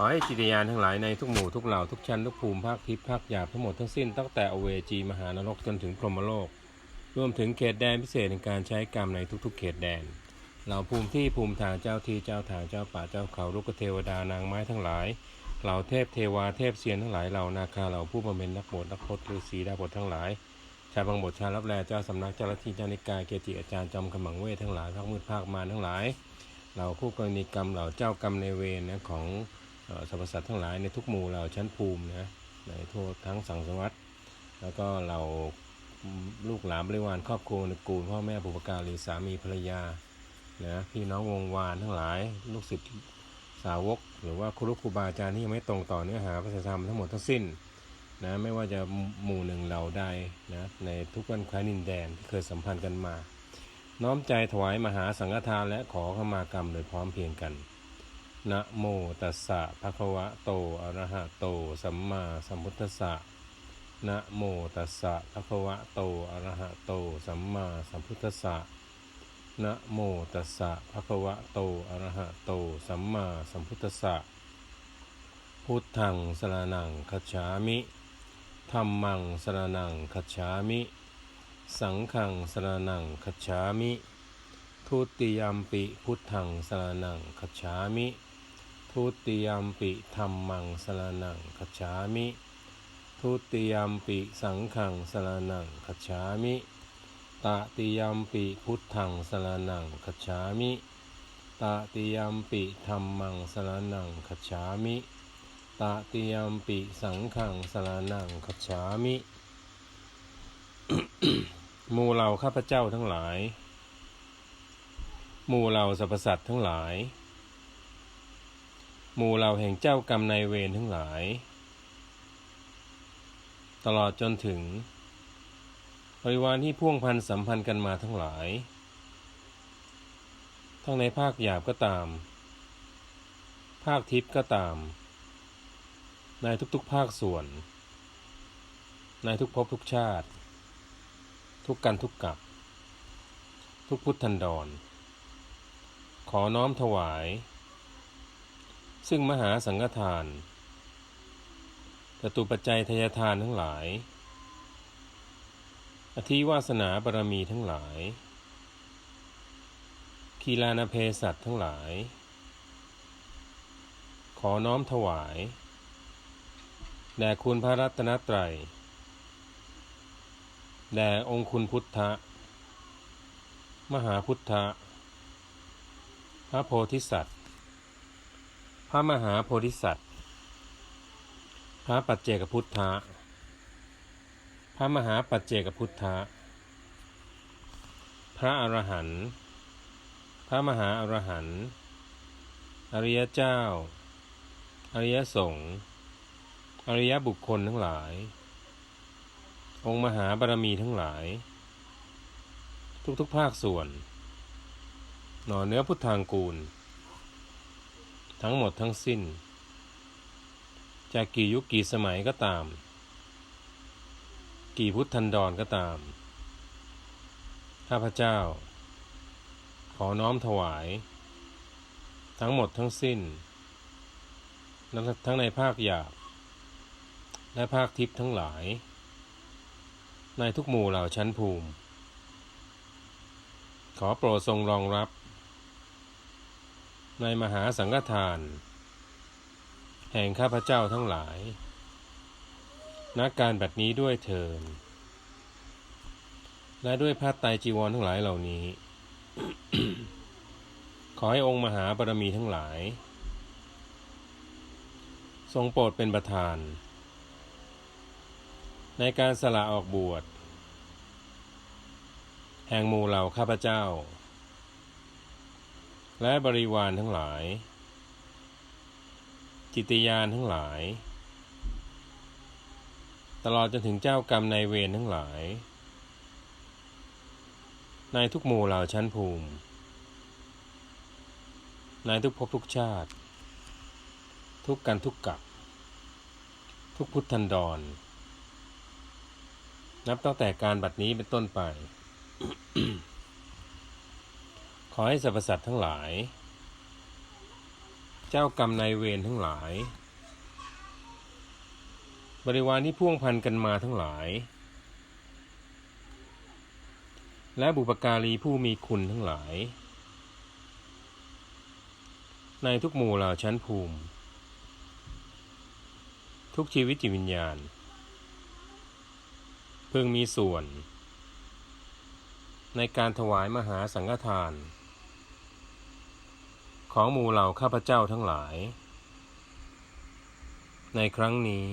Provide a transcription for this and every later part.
อให้จิตยานทั้งหลายในทุกหมู่ทุกเหล่าทุกชั้นทุกภูมิภาคทิพย์ภาคหยาบทั้งหมดทั้งสิ้นตั้งแต่อเวจีมหานรกจนถึงพรหมโลก รวมถึงเขตแดนพิเศษในการใช้กรรมในทุกๆ เขตแดน เหล่าภูมิที่ภูมิทางเจ้าที่เจ้าทางเจ้าป่าเจ้าเขาลูกเทวดานางไม้ทั้งหลาย เหล่าเทพเทวาเทพเซียนทั้งหลายเหล่านาคาเหล่าผู้บำเพ็ญนักบวชนักพจน์ฤาษีดาบททั้งหลาย ชาวบางบทชาวรับแลเจ้าสำนักเจ้าลัทธิเจ้านิกายเกจิอาจารย์จอมขมังเวททั้งหลายภาคมืดภาคมารทั้งหลาย เหล่าคู่กรณีกรรมเหล่าเจ้ากรรมในเวรนะของ สรรพสัตว์ทั้งหลายในทุกหมู่เหล่าชั้นภูมินะในทั่วทั้งสังสวัตแล้วก็เหล่าลูกหลานบริวารครอบครัวในกูลพ่อแม่บุพการีสามีภรรยานะพี่น้องวงวานทั้งหลาย ลูกศิษย์สาวก หรือว่าครูครูบาอาจารย์ที่ยังไม่ตรงต่อเนื้อหาพระธรรมทั้งหมดทั้งสิ้นนะไม่ว่าจะหมู่หนึ่งเหล่าใดนะในทุกวันคล้ายนินแดนที่เคยสัมพันธ์กันมา น้อมใจถวายมหาสังฆทานและขอขมากรรมโดยพร้อมเพรียงกัน นะโมตัสสะภะคะวะโตอะระหะโต สัมมาสัมพุทธัสสะนะโมตัสสะภะคะวะโตอะระหะโต สัมมาสัมพุทธัสสะนะโมตัสสะภะคะวะโตอะระหะโต สัมมาสัมพุทธัสสะพุทธังสรนังคัจฉามิธัมมังสรนังคัจฉามิ สังฆังสรนังคัจฉามิ ทุติยมปิพุทธังสรนังคัจฉามิ ทุติยมปิธัมมังสรนังคัจามิ ทุติยมปิสังฆังสรนังคัจามิตติยมปิพุทธังสรนังคัจามิตติยมปิธัมมังสรนังคัจามิตติยมปิสังขังสรนังคัจามิหมู่เหล่าข้าพเจ้าทั้งหลายหมู่เหล่าสรรพสัตว์ทั้งหลาย หมู่เหล่าแห่งเจ้ากรรมนายเวรทั้งหลาย ตลอดจนถึงบริวารที่พ่วงพันสัมพันธ์กันมาทั้งหลาย ทั้งในภาคหยาบก็ตาม ภาคทิพย์ก็ตาม ในทุกๆภาคส่วน ในทุกภพทุกชาติ ทุกกันทุกกับ ทุกพุทธันดร ขอน้อมถวาย ซึ่งมหาสังฆทานจตุปัจจัยทยทานทั้งหลาย อธิวาสนาบารมีทั้งหลาย คีลานาเพสัตทั้งหลาย ขอน้อมถวาย แด่คุณพระรัตนตรัย แด่องค์คุณพุทธะ มหาพุทธะ พระโพธิสัตว์ พระมหาโพธิสัตว์ พระปัจเจกพุทธะ พระมหาปัจเจกพุทธะ พระอรหันต์ พระมหาอรหันต์ อริยเจ้า อริยสงฆ์ อริยบุคคลทั้งหลาย องค์มหาบารมีทั้งหลาย ทุกๆภาคส่วน หน่อเนื้อพุทธางกูล ทั้งหมดทั้งสิ้น จากกี่ยุคกี่สมัยก็ตาม กี่พุทธันดรก็ตาม ข้าพเจ้า ขอน้อมถวาย ทั้งหมดทั้งสิ้น ทั้งในภาคหยาบ และภาคทิพย์ทั้งหลาย ในทุกหมู่เหล่าชั้นภูมิ ขอโปรดทรงรองรับ ในมหาสังฆทาน แห่งข้าพเจ้าทั้งหลายนักการแบบนี้ด้วยเทินและด้วยผ้าไตรจีวรทั้งหลายเหล่านี้ ขอให้องค์มหาบารมีทั้งหลาย ทรงโปรดเป็นประธาน ในการสละออกบวช แห่งหมู่เหล่าข้าพเจ้า และบริวารทั้งหลายจิตยานทั้งหลาย ตลอดจนถึงเจ้ากรรมนายเวรทั้งหลาย ในทุกหมู่เหล่าชั้นภูมิ ในทุกภพทุกชาติ ทุกกันทุกกับทุกพุทธันดร นับตั้งแต่การบัดนี้เป็นต้นไป อให้สรรพสัตว์ทั้งหลาย เจ้ากรรมนายเวรทั้งหลาย บริวารที่พ่วงพันกันมาทั้งหลาย และบุปการีผู้มีคุณทั้งหลาย ในทุกหมู่เหล่าชั้นภูมิ ทุกชีวิตจิตวิญญาณ เพิ่งมีส่วน ในการถวายมหาสังฆทาน ของหมู่เหล่าข้าพเจ้าทั้งหลาย ในครั้งนี้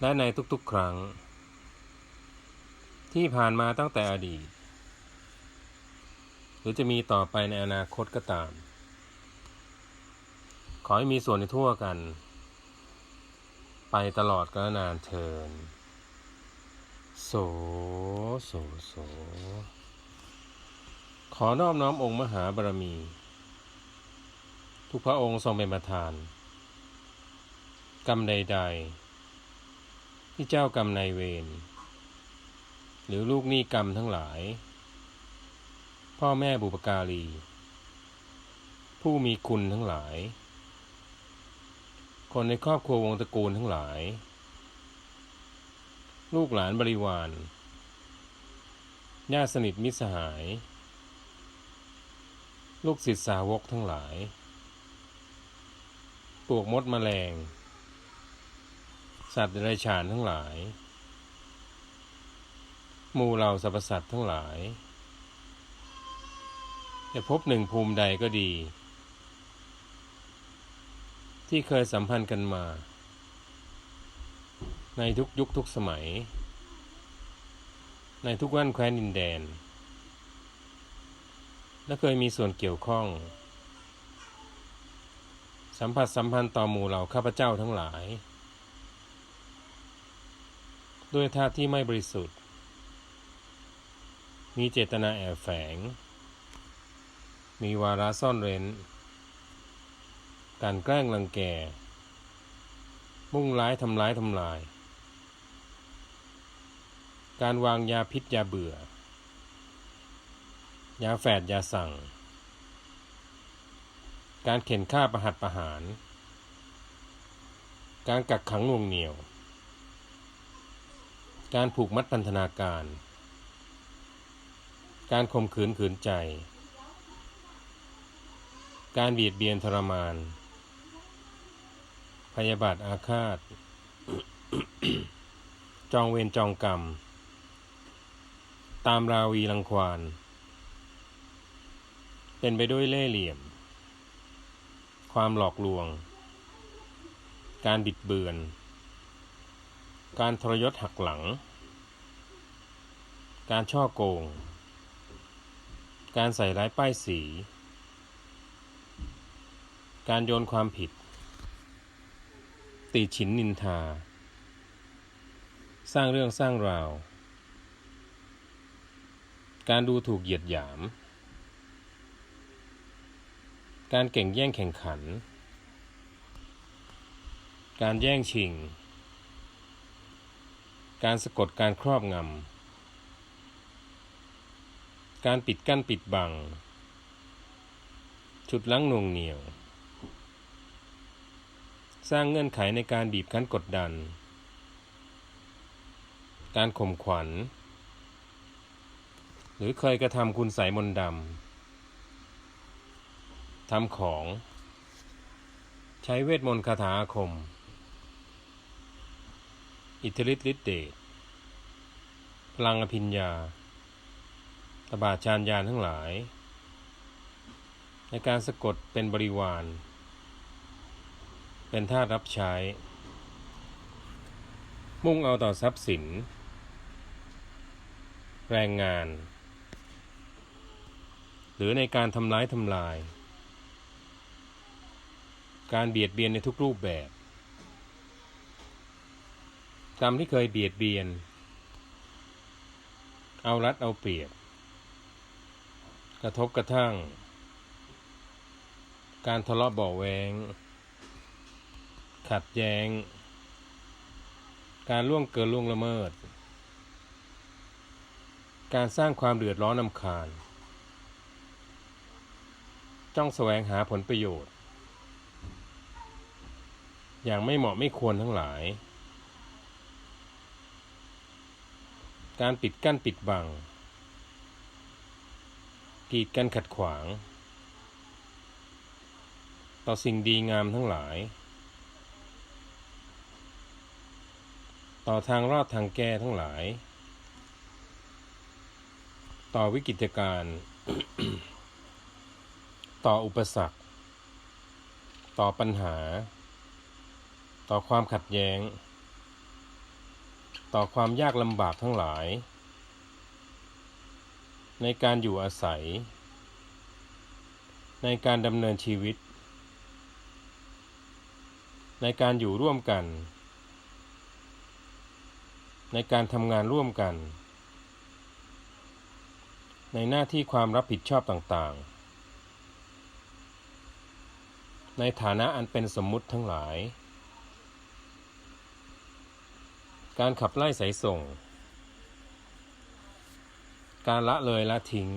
และในทุกๆครั้ง ที่ผ่านมาตั้งแต่อดีต หรือจะมีต่อไปในอนาคตก็ตาม ขอให้มีส่วนในทั่วกัน ไปตลอดกาลนานเทินโสโสโสขอนอบน้อมองค์มหาบารมี ทุกพระองค์ทรงเป็นประธาน กรรมใด ๆ ที่เจ้ากรรมนายเวรหรือลูกหนี้กรรมทั้งหลาย พ่อแม่บุปการี ผู้มีคุณทั้งหลาย คนในครอบครัววงตระกูลทั้งหลาย ลูกหลานบริวารญาติสนิทมิตรสหาย ลูกศิษย์สาวกทั้งหลาย ปลวกมดแมลง สัตว์เดรัจฉานทั้งหลายหมู่เหล่าสรรพสัตว์ทั้งหลายจะพบหนึ่งภูมิใดก็ดี ที่เคยสัมพันธ์กันมา ในทุกยุคทุกสมัย ในทุกวันแคว้นดินแดน และเคยมีส่วนเกี่ยวข้อง สัมผัสสัมพันธ์ต่อหมู่เหล่าข้าพเจ้าทั้งหลาย ด้วยท่าที่ไม่บริสุทธิ์ มีเจตนาแอบแฝง มีวาระซ่อนเร้น การแกล้งรังแก มุ่งร้ายทำร้ายทำลาย การวางยาพิษยาเบื่อ ยาแฝดยาสั่ง การเข็นฆ่าประหัตประหาร การกักขังน่วงเหนียว การผูกมัดพันธนาการ การข่มขืนขืนใจ การเบียดเบียนทรมาน พยาบาทอาฆาต จองเวรจองกรรม ตามราวีรังควาน เป็นไปด้วยเล่ห์เหลี่ยม ความหลอกลวง การบิดเบือน การทรยศหักหลัง การช่อโกง การใส่ร้ายป้ายสี การโยนความผิดติฉินนินทา สร้างเรื่องสร้างราว การดูถูกเหยียดหยาม การแข่งแย่งแข่งขัน การแย่งชิง การสะกดการครอบงำ การปิดกั้นปิดบังชุดลังน่วงเหนียว สร้างเงื่อนไขในการบีบคั้นกดดัน การข่มขวัญ หรือเคยกระทำคุณใสยมนต์ดำ ทำของ ใช้เวทมนต์คาถาอาคม อิทธิฤทธิฤทธิเดชพลังอภิญญา ตบาชานยานทั้งหลาย ในการสะกดเป็นบริวาร เป็นท่ารับใช้ มุ่งเอาต่อทรัพย์สิน แรงงาน หรือในการทำร้ายทำลาย การเบียดเบียนในทุกรูปแบบ กรรมที่เคยเบียดเบียน เอารัดเอาเปรียบ กระทบกระทั่ง การทะเลาะเบาะแวง ขัดแย้ง การล่วงเกินล่วงละเมิด การสร้างความเดือดร้อนนำคาญ จ้องแสวงหาผลประโยชน์ อย่างไม่เหมาะไม่ควรทั้งหลาย การปิดกั้นปิดบัง กีดกันขัดขวาง ต่อสิ่งดีงามทั้งหลาย ต่อทางรอดทางแก้ทั้งหลาย ต่อวิกฤตการณ์ต่ออุปสรรค ต่อปัญหา ต่อความขัดแย้ง ต่อความยากลำบากทั้งหลาย ในการอยู่อาศัย ในการดำเนินชีวิต ในการอยู่ร่วมกัน ในการทำงานร่วมกัน ในหน้าที่ความรับผิดชอบต่างๆ ในฐานะอันเป็นสมมุติทั้งหลาย การขับไล่สายส่ง การละเลยละทิ้ง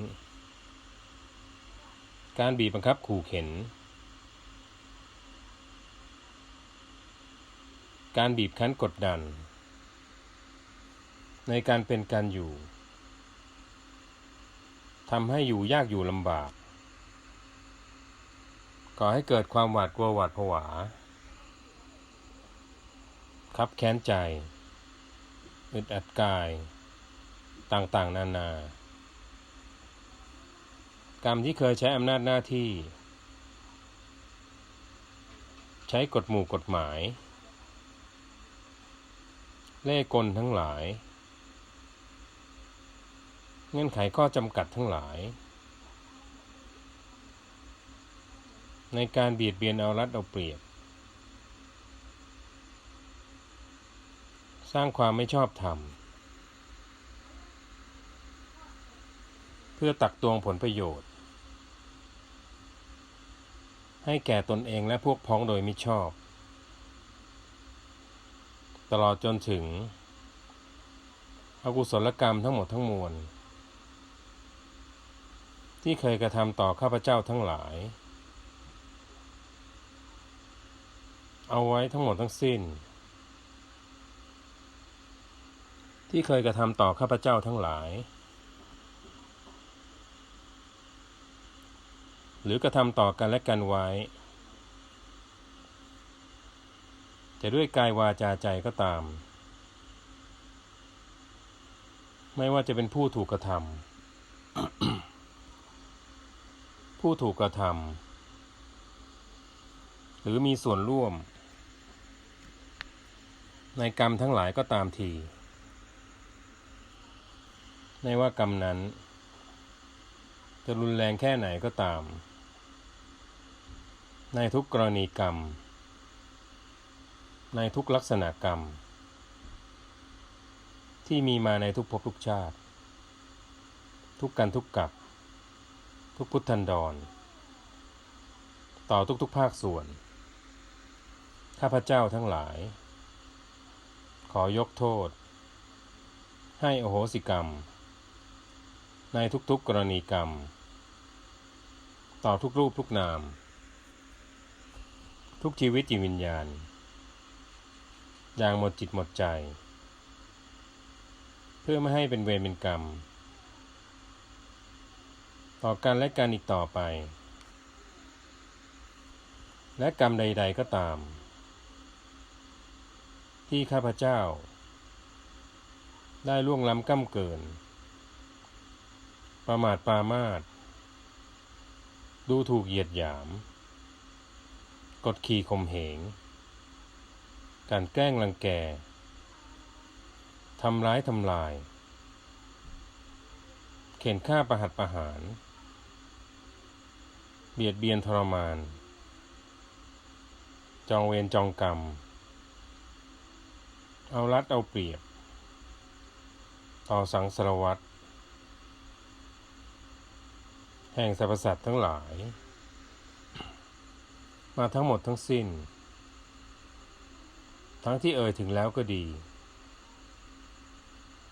การบีบบังคับขู่เข็น การบีบคั้นกดดัน ในการเป็นการอยู่ทำให้อยู่ยากอยู่ลำบาก ก่อให้เกิดความหวาดกลัวหวาดผวา คับแค้นใจ อึดอัดกาย ต่างๆ นานา กรรมที่เคยใช้อำนาจหน้าที่ ใช้กฎหมู่กฎหมาย เล่กลทั้งหลาย เงื่อนไขข้อจำกัดทั้งหลาย ในการเบียดเบียนเอารัดเอาเปรียบ ร้างความไม่ชอบธรรม เพื่อตักตวงผลประโยชน์ ให้แก่ตนเองและพวกพ้องโดยมิชอบ ตลอดจนถึง อกุศลกรรมทั้งหมดทั้งมวล ที่เคยกระทำต่อข้าพเจ้าทั้งหลาย เอาไว้ทั้งหมดทั้งสิ้น ที่เคยกระทำต่อข้าพเจ้าทั้งหลาย หรือกระทำต่อกันและกันไว้ จะด้วยกายวาจาใจก็ตาม ไม่ว่าจะเป็นผู้ถูกกระทำผู้ถูกกระทำหรือมีส่วนร่วม ในกรรมทั้งหลายก็ตามที ไม่ว่ากรรมนั้น จะรุนแรงแค่ไหนก็ตาม ในทุกกรณีกรรม ในทุกลักษณะกรรม ที่มีมาในทุกภพทุกชาติ ทุกกันทุกกับ ทุกพุทธันดร ต่อทุกๆภาคส่วน ข้าพเจ้าทั้งหลาย ขอยกโทษให้อโหสิกรรม ในทุกๆกรณีกรรม ต่อทุกรูปทุกนาม ทุกชีวิตจิตวิญญาณ อย่างหมดจิตหมดใจ เพื่อไม่ให้เป็นเวรเป็นกรรม ต่อกันและกันอีกต่อไป และกรรมใด ๆก็ตาม ที่ข้าพเจ้า ได้ล่วงล้ำก้ำเกิน ประมาทปามาทดูถูกเหยียดหยาม กดขี่ข่มเหง การแกล้งรังแก ทำร้ายทำลาย เข็นฆ่าประหัตประหาร เบียดเบียนทรมาน จองเวรจองกรรม เอารัดเอาเปรียบ ต่อสังสารวัตร แห่งสรรพสัตว์ทั้งหลาย มาทั้งหมดทั้งสิ้น ทั้งที่เอ่ยถึงแล้วก็ดี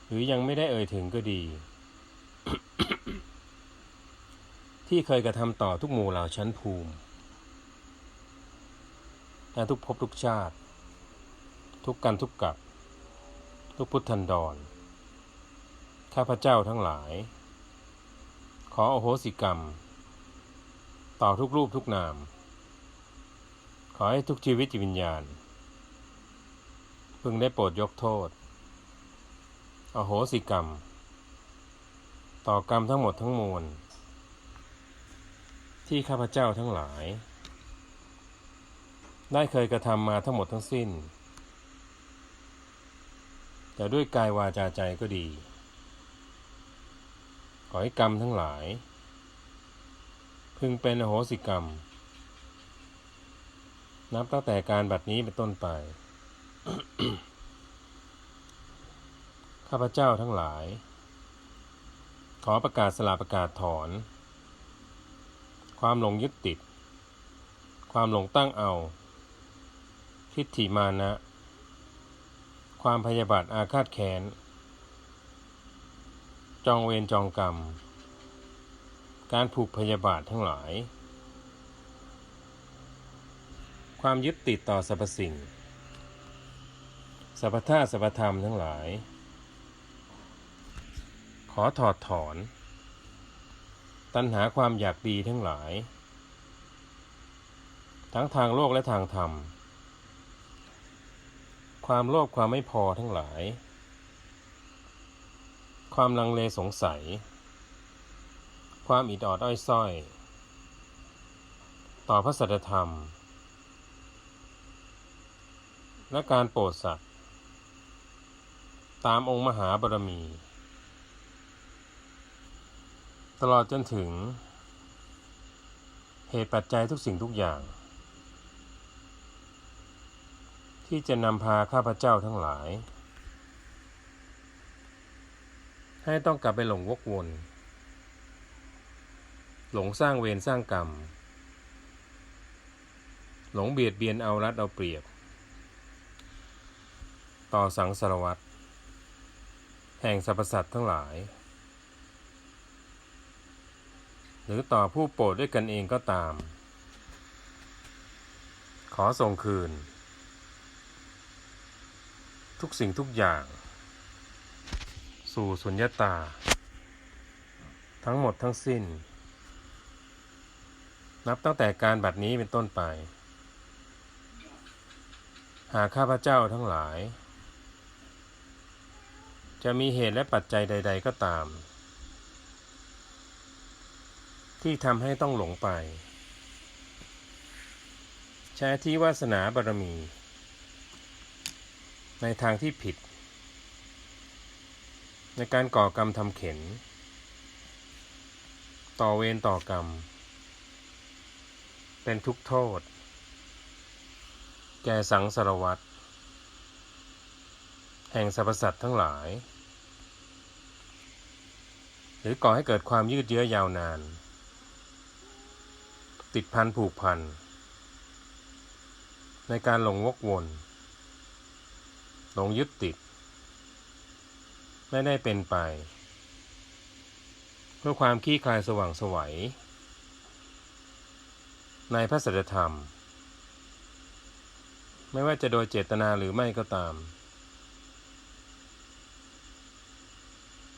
หรือยังไม่ได้เอ่ยถึงก็ดี ที่เคยกระทำต่อทุกหมู่เหล่าชั้นภูมิและทุกภพทุกชาติ ทุกกันทุกกับ ทุกพุทธันดร ข้าพเจ้าทั้งหลาย ขออโหสิกรรม ต่อทุกรูปทุกนาม ขอให้ทุกชีวิตจิตวิญญาณ พึงได้โปรดยกโทษ อโหสิกรรม ต่อกรรมทั้งหมดทั้งมวล ที่ข้าพเจ้าทั้งหลาย ได้เคยกระทำมาทั้งหมดทั้งสิ้นแต่ด้วยกายวาจาใจก็ดี อให้กรรมทั้งหลาย พึงเป็นอโหสิกรรม นับตั้งแต่การบัดนี้เป็นต้นไป ข้าพเจ้าทั้งหลาย ขอประกาศสละประกาศถอน ความหลงยึดติด ความหลงตั้งเอา ทิฏฐิมานะ ความพยาบาทอาฆาตแค้น จองเวรจองกรรม การผูกพยาบาททั้งหลาย ความยึดติดต่อสรรพสิ่งสรรพธาตุสรรพธรรมทั้งหลาย ขอถอดถอน ตัณหาความอยากดีทั้งหลาย ทั้งทางโลกและทางธรรม ความโลภความไม่พอทั้งหลาย ความลังเลสงสัย ความอิดออดอ้อยส้อย ต่อพระสัจธรรม และการโปรดสัตว์ ตามองค์มหาบารมี ตลอดจนถึง เหตุปัจจัยทุกสิ่งทุกอย่าง ที่จะนำพาข้าพเจ้าทั้งหลาย ให้ต้องกลับไปหลงวกวน หลงสร้างเวรสร้างกรรม หลงเบียดเบียนเอารัดเอาเปรียบ ต่อสังสารวัตรแห่งสรรพสัตว์ทั้งหลาย หรือต่อผู้โปรดด้วยกันเองก็ตาม ขอส่งคืน ทุกสิ่งทุกอย่าง สู่สุญญตา ทั้งหมดทั้งสิ้น นับตั้งแต่การบัดนี้เป็นต้นไป หากข้าพเจ้าทั้งหลาย จะมีเหตุและปัจจัยใด ๆ ก็ตาม ที่ทำให้ต้องหลงไป ใช้ที่วาสนาบารมี ในทางที่ผิด ในการก่อกรรมทำเข็น ต่อเวรต่อกรรม เป็นทุกโทษ แก่สังสารวัตรแห่งสรรพสัตว์ทั้งหลาย หรือก่อให้เกิดความยืดเยื้อยาวนาน ติดพันผูกพัน ในการหลงวกวน หลงยึดติด ไม่ได้เป็นไป เพื่อความขี้คลายสว่างสวัย ในพระสัจธรรม ไม่ว่าจะโดยเจตนาหรือไม่ก็ตาม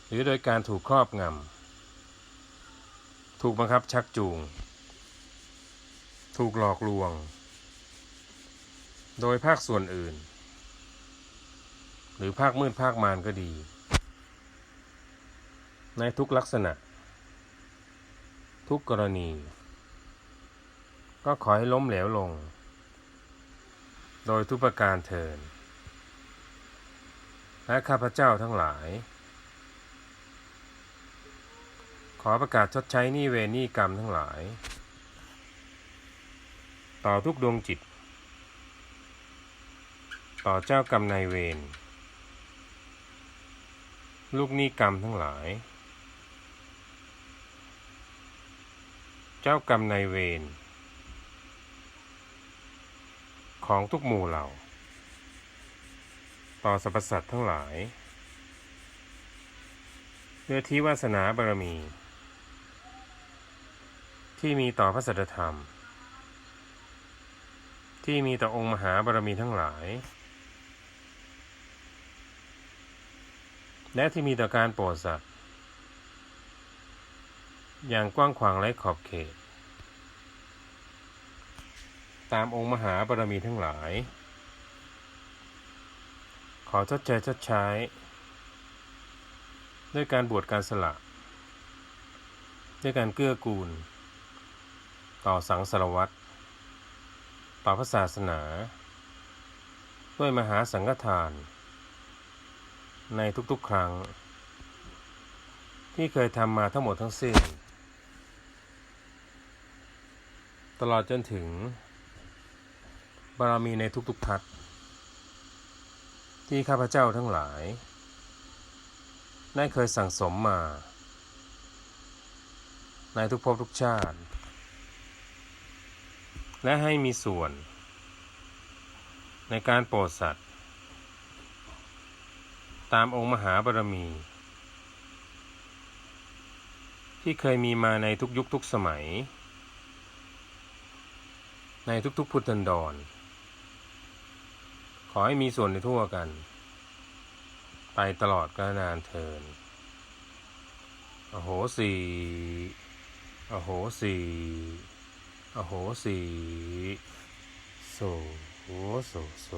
หรือโดยการถูกครอบงำ ถูกบังคับชักจูง ถูกหลอกลวง โดยภาคส่วนอื่นหรือภาคมืดภาคมารก็ดี ในทุกลักษณะ ทุกกรณี ก็ขอให้ล้มเหลวลง โดยทุกประการเทินและข้าพเจ้าทั้งหลาย ขอประกาศชดใช้หนี้เวรหนี้กรรมทั้งหลาย ต่อทุกดวงจิต ต่อเจ้ากรรมนายเวรลูกหนี้กรรมทั้งหลาย จ้ากรรมนายเวรของทุกหมู่เหล่า ต่อสรรพสัตว์ทั้งหลายด้วยที่วาสนาบารมี ที่มีต่อพระสัจธรรม ที่มีต่อองค์มหาบารมีทั้งหลาย และที่มีต่อการโปรดสัตว์ อย่างกว้างขวางไร้ขอบเขต ตามองค์มหาบารมีทั้งหลาย ขอทดแทนชดใช้ ด้วยการบวชการสละ ด้วยการเกื้อกูล ต่อสังสารวัตรต่อพระศาสนา ด้วยมหาสังฆทาน ในทุกๆครั้ง ที่เคยทำมาทั้งหมดทั้งสิ้น ตลอดจนถึง บารมีในทุกๆพัดที่ข้าพเจ้าทั้งหลาย ได้เคยสั่งสมมา ในทุกภพทุกชาติ และให้มีส่วน ในการโปรดสัตว์ ตามองค์มหาบารมี ที่เคยมีมาในทุกยุคทุกสมัย ในทุกๆพุทธันดร ขอให้มีส่วนในทั่วกัน ไปตลอดกาลนานเทินอโหสีอโหสีอโหสีโสโสโส